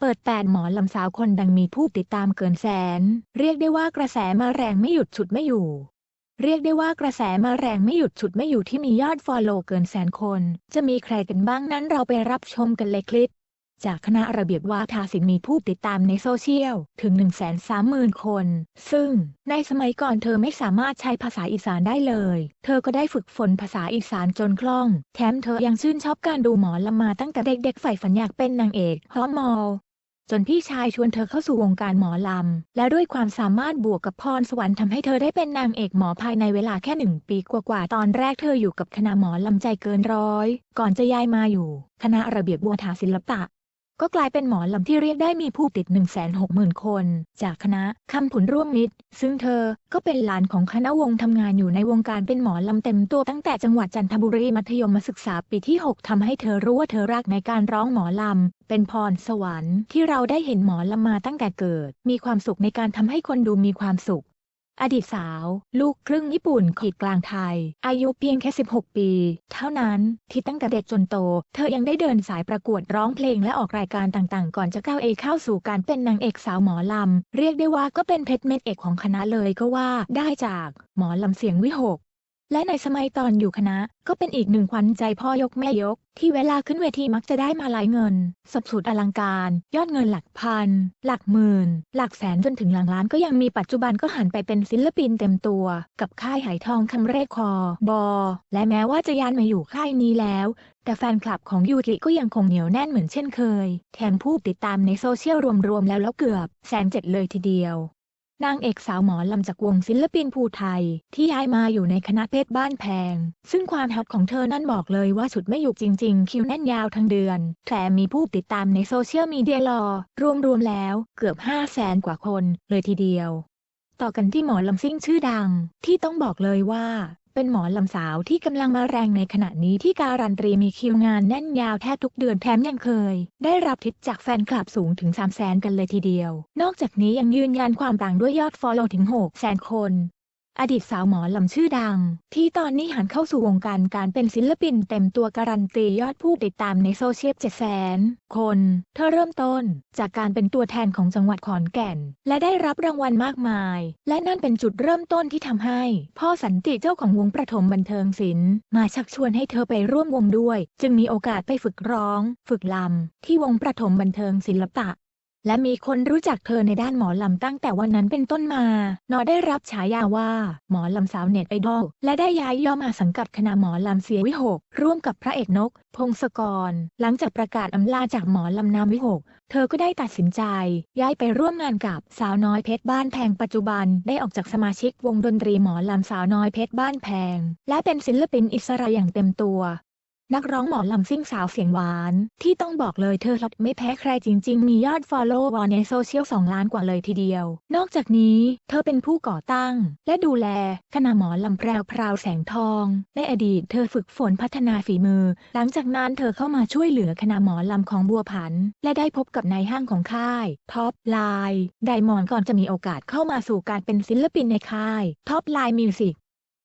เปิดแปดหมอลำสาวคนดังมีผู้ติดตามเกินแสน เรียกได้ว่ากระแสมาแรงไม่หยุดฉุดไม่อยู่ เรียกได้ว่ากระแสมาแรงไม่หยุดฉุดไม่อยู่ที่มียอดฟอลโล่เกินแสนคน จะมีใครกันบ้างนั้นเราไปรับชมกันเลยคลิป จากคณะระเบียบวาทศิลป์มีผู้ติดตามในโซเชียลถึง 1 3 0 0 0 0 คน ซึ่งในสมัยก่อนเธอไม่สามารถใช้ภาษาอีสานได้เลย เธอก็ได้ฝึกฝนภาษาอีสานจนคล่อง แถมเธอยังชื่นชอบการดูหมอลำมาตั้งแต่เด็กๆใฝ่ฝันอยากเป็นนางเอกฮอมอล จนพี่ชายชวนเธอเข้าสู่วงการหมอลำ และด้วยความสามารถบวกกับพรสวรรค์ทำให้เธอได้เป็นนางเอกหมอภายในเวลาแค่หนึ่งปีกว่าๆ ตอนแรกเธออยู่กับคณะหมอลำใจเกินร้อย ก่อนจะย้ายมาอยู่ คณะระเบียบบัวถาศิลปะ ก็กลายเป็นหมอลำที่เรียกได้มีผู้ติด 1 6 0 0 0 0 คน จากคณะคำผุนร่วมมิตร ซึ่งเธอก็เป็นหลานของคณะวงทำงานอยู่ในวงการเป็นหมอลำเต็มตัวตั้งแต่จังหวัดจันทบุรีมัธยมศึกษาปีที่ 6ทำให้เธอรู้ว่าเธอรักในการร้องหมอลำ เป็นพรสวรรค์ที่เราได้เห็นหมอลำมาตั้งแต่เกิด มีความสุขในการทำให้คนดูมีความสุข อดีตสาว ลูกครึ่งญี่ปุ่นขีดกลางไทย อายุเพียงแค่ 16 ปี เท่านั้นที่ตั้งแต่เด็กจนโต เธอยังได้เดินสายประกวดร้องเพลงและออกรายการต่างๆ ก่อนจะก้าวเอเข้าสู่การเป็นนางเอกสาวหมอลำ เรียกได้ว่าก็เป็นเพชรเม็ดเอกของคณะเลยก็ว่าได้จากหมอลำเสียงวิหก และในสมัยตอนอยู่คณะ ก็เป็นอีกหนึ่งขวัญใจพ่อยกแม่ยก ที่เวลาขึ้นเวทีมักจะได้มาหลายเงิน สดสุดอลังการ ยอดเงินหลักพัน หลักหมื่น หลักแสนจนถึงหลังล้านก็ยังมีปัจจุบันก็หันไปเป็นศิลปินเต็มตัว กับค่ายไหทองคำเรศคอ บอ และแม้ว่าจะย้ายมาอยู่ค่ายนี้แล้ว แต่แฟนคลับของยูริก็ยังคงเหนียวแน่นเหมือนเช่นเคย แถมผู้ติดตามในโซเชียลรวมๆแล้วแล้วเกือบแสนเจ็ดเลยทีเดียว นางเอกสาวหมอลำจากวงศิลปินภูไทย ที่ย้ายมาอยู่ในคณะเพชรบ้านแพง ซึ่งความฮอตของเธอนั่นบอกเลยว่าสุดไม่อยู่จริง ๆ คิวแน่นยาวทั้งเดือนแถมมีผู้ติดตามในโซเชียลมีเดียรอ รวมๆแล้วเกือบ 5 0 0แสนกว่าคนเลยทีเดียวต่อกันที่หมอลำซิ่งชื่อดัง ที่ต้องบอกเลยว่า เป็นหมอลำสาวที่กำลังมาแรงในขณะนี้ที่การันตีมีคิวงานแน่นยาวแทบทุกเดือนแถมยังเคย ได้รับทิปจากแฟนคลับสูงถึง 3 0 0แสนกันเลยทีเดียว นอกจากนี้ยังยืนยันความปังด้วยยอดฟอลโล่ถึง6แสนคน อดีตสาวหมอลำชื่อดัง ที่ตอนนี้หันเข้าสู่วงการการเป็นศิลปินเต็มตัวการันตียอดผู้ติดตามในโซเชียล7 0 0 0 0 0คน เธอเริ่มต้น จากการเป็นตัวแทนของจังหวัดขอนแก่น และได้รับรางวัลมากมาย และนั่นเป็นจุดเริ่มต้นที่ทำให้ พ่อสันติเจ้าของวงประถมบันเทิงศิลป์มาชักชวนให้เธอไปร่วมวงด้วย จึงมีโอกาสไปฝึกร้อง ฝึกลำที่วงประถมบันเทิงศิลปะ และมีคนรู้จักเธอในด้านหมอลำตั้งแต่วันนั้นเป็นต้นมา นอได้รับฉายาว่าหมอลำสาวเน็ตไอดอล และได้ย้ายย่อมาสังกัดคณะหมอลำเสียวิหก ร่วมกับพระเอกนก พงศกร หลังจากประกาศอำลาจากหมอลำนามวิหก เธอก็ได้ตัดสินใจ ย้ายไปร่วมงานกับสาวน้อยเพชรบ้านแพงปัจจุบันได้ออกจากสมาชิกวงดนตรีหมอลำสาวน้อยเพชรบ้านแพง และเป็นศิลปินอิสระอย่างเต็มตัว นักร้องหมอลำซิ่งสาวเสียงหวาน ที่ต้องบอกเลยเธอฮอตไม่แพ้ใครจริง ๆ มียอด Follow วในโซเชียล 2 ล้านกว่าเลยทีเดียว นอกจากนี้เธอเป็นผู้ก่อตั้ง และดูแลคณะหมอลำแพรวพราวแสงทอง ในอดีตเธอฝึกฝนพัฒนาฝีมือ หลังจากนั้นเธอเข้ามาช่วยเหลือคณะหมอลำของบัวผัน และได้พบกับนายห้างของค่ายท็อปไลน์ไดมอนก่อนจะมีโอกาสเข้ามาสู่การเป็นศิลปินในค่ายท็อปไลน์มิวสิก